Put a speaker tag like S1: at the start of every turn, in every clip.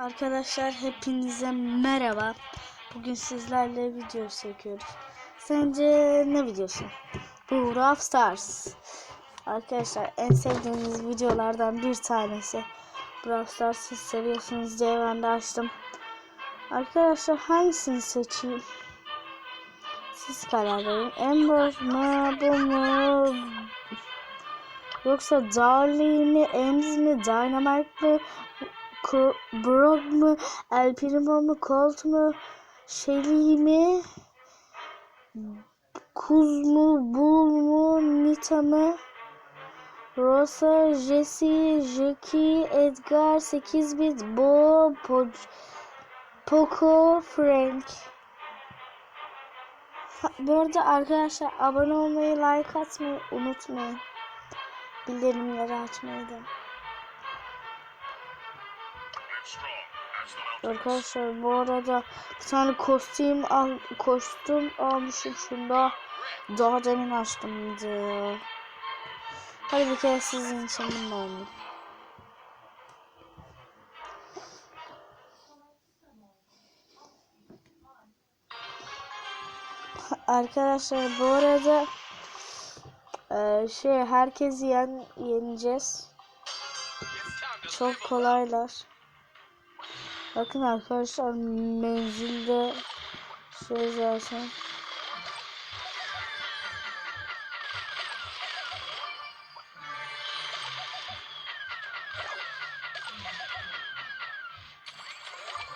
S1: Arkadaşlar hepinize merhaba. Bugün sizlerle video çekiyoruz. Sence ne videosu? Bu Brawl Stars. Arkadaşlar en sevdiğiniz videolardan bir tanesi. Brawl Stars'ı seviyorsunuz diye ben de açtım. Arkadaşlar hangisini seçeyim? Siz karar verin. Ember mı bu mu? Yoksa Darlie mi, Ems mi, Dynamite mi, Ko- mu, El Primo mu, Colt mu, Shelly mi, Kuz mu, Bull mu, Nita mı, Rosa, Jesse, Jackie, Edgar, 8 bit, Bo, Po, Poco, Frank. Bu arada arkadaşlar abone olmayı, like atmayı unutmayın. Bildirimleri açmayı da. Arkadaşlar bu arada bir tane kostüm al kostüm almışım şunda. Daha demin açtım diye. Hadi bir kere sizin için bunu. Arkadaşlar bu arada eee, şey herkesi yen yeneceğiz. Çok kolaylar. Bakın arkadaşlar menzilde şey zaten.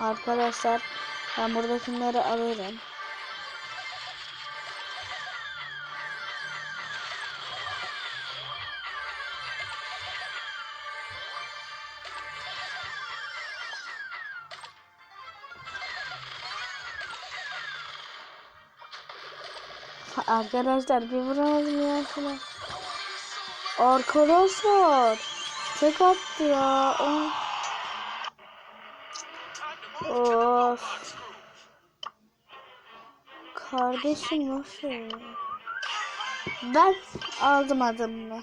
S1: Arkadaşlar ben buradakileri alırım. Arkadaşlar bir vuramadım ya şuna. Arkadaşlar tek attı ya. Oh. Of. Kardeşim nasıl? Ben aldım adımını.